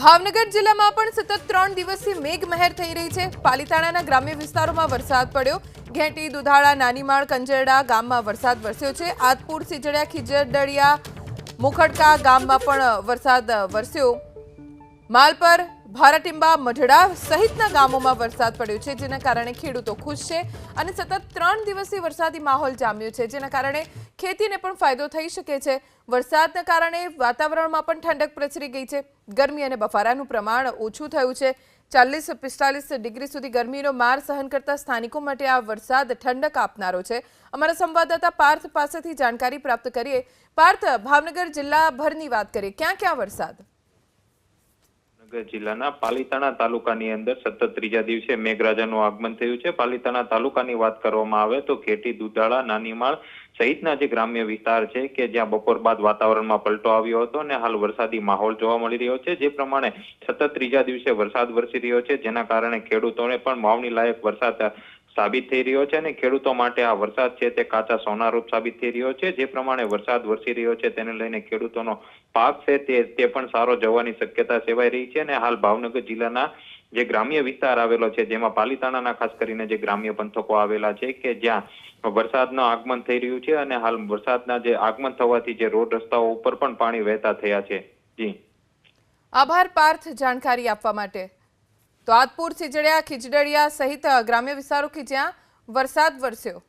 ભાવનગર જિલ્લામાં પણ સતત ત્રણ દિવસથી મેઘમહેર થઈ રહી છે. પાલીતાણાના ગ્રામ્ય વિસ્તારોમાં વરસાદ પડ્યો. ઘેટી, દુધાળા, નાનીમાળ, કંજરડા ગામમાં વરસાદ વરસ્યો છે. આદપુર, સિજડિયા ખીજરદડિયા મુખડકા ગામમાં પણ વરસાદ વરસ્યો. માલપર ભારાટીંબા, મઢડા સહિતના ગામોમાં વરસાદ પડ્યો છે, જેના કારણે ખેડૂતો ખુશ છે અને સતત ત્રણ દિવસથી વરસાદી માહોલ જામ્યો છે, જેના કારણે ખેતીને પણ ફાયદો થઈ શકે છે. વરસાદના કારણે વાતાવરણમાં પણ ઠંડક પ્રસરી ગઈ છે. ગરમી અને બફારાનું પ્રમાણ ઓછું થયું છે. ચાલીસ પિસ્તાલીસ ડિગ્રી સુધી ગરમીનો માર સહન કરતા સ્થાનિકો માટે આ વરસાદ ઠંડક આપનારો છે. અમારા સંવાદદાતા પાર્થ પાસેથી જાણકારી પ્રાપ્ત કરીએ. પાર્થ, ભાવનગર જિલ્લાભરની વાત કરીએ. ક્યાં ક્યાં વરસાદ? ભાવનગર જિલ્લાના પાલીતાણા તાલુકાની અંદર સતત ત્રીજા દિવસે મેઘરાજાનું આગમન થયું છે. પાલીતાણા તાલુકાની વાત કરવામાં આવે તો ખેટી દુધાળા, નાનીમાળ સહિતના જે ગ્રામ્ય વિસ્તાર છે કે જ્યાં બપોર બાદ વાતાવરણમાં પલટો આવ્યો હતો અને હાલ વરસાદી માહોલ જોવા મળી રહ્યો છે. જે પ્રમાણે સતત ત્રીજા દિવસે વરસાદ વરસી રહ્યો છે, જેના કારણે ખેડૂતોને પણ વાવણી લાયક વરસાદ સાબિત થઈ રહ્યો છે અને ખેડૂતો માટે આ વરસાદ છે તે કાચા સોનારૂપ સાબિત થઈ રહ્યો છે. જે પ્રમાણે વરસાદ વરસી રહ્યો છે તેને લઈને ખેડૂતોનો પાક છે તે પણ સારો જવાની શક્યતા સેવાઈ રહી છે અને હાલ ભાવનગર જિલ્લાના જે ગ્રામ્ય વિસ્તાર આવેલો છે જેમાં પાલિતાણાના ખાસ કરીને જે ગ્રામ્ય પંથકો આવેલા છે કે જ્યાં વરસાદનું આગમન થઈ રહ્યું છે અને હાલ વરસાદના જે આગમન થવાથી જે રોડ રસ્તાઓ ઉપર પણ પાણી વહેતા થયા છે. જી. આભાર પાર્થ જાણકારી આપવા માટે. તો આદપુર સિજડિયા ખીજડીયા સહિત ગ્રામ્ય વિસ્તારો કે જ્યાં વરસાદ વરસ્યો.